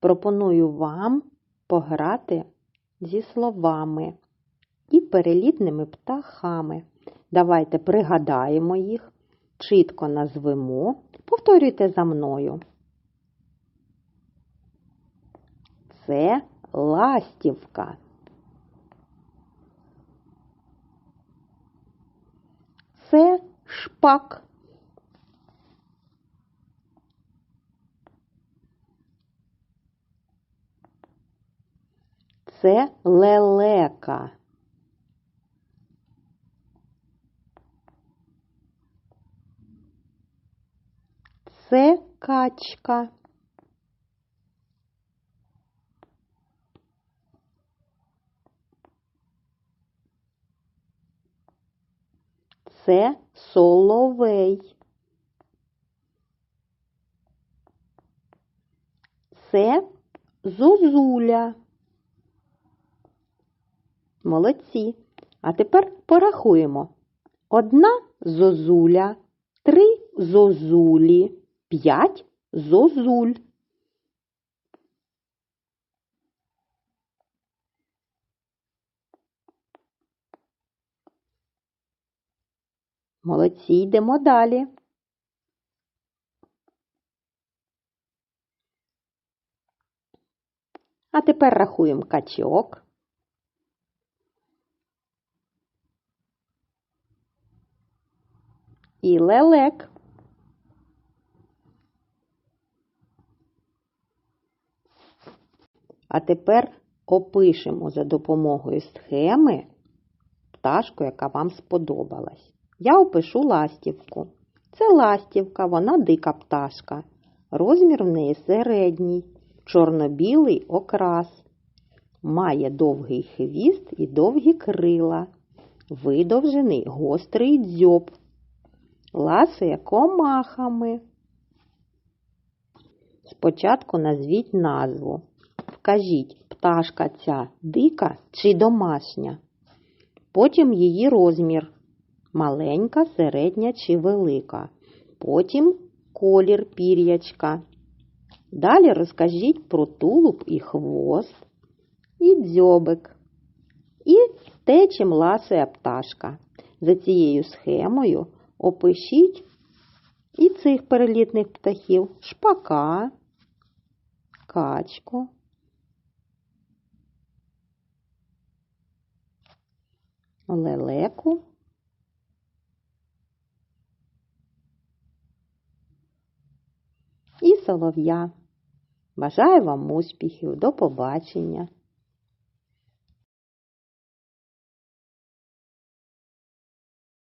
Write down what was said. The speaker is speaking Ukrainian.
пропоную вам пограти зі словами і перелітними птахами. Давайте пригадаємо їх, чітко назвемо. Повторюйте за мною. Це ластівка. Це шпак. Це лелека. Це качка. Це соловей. Це зозуля. Молодці. А тепер порахуємо. Одна зозуля, три зозулі, п'ять зозуль. Молодці, йдемо далі. А тепер рахуємо качок. І лелек. А тепер опишемо за допомогою схеми пташку, яка вам сподобалась. Я опишу ластівку. Це ластівка, вона дика пташка. Розмір в неї середній, чорно-білий окрас. Має довгий хвіст і довгі крила, видовжений гострий дзьоб, ласує комахами. Спочатку назвіть назву. Вкажіть, пташка ця дика чи домашня. Потім її розмір маленька, середня чи велика. Потім колір пір'ячка. Далі розкажіть про тулуб і хвост, і дзьобик, і те, чим ласує пташка. За цією схемою опишіть і цих перелітних птахів шпака, качку. Лелеку і солов'я. Бажаю вам успіхів, до побачення!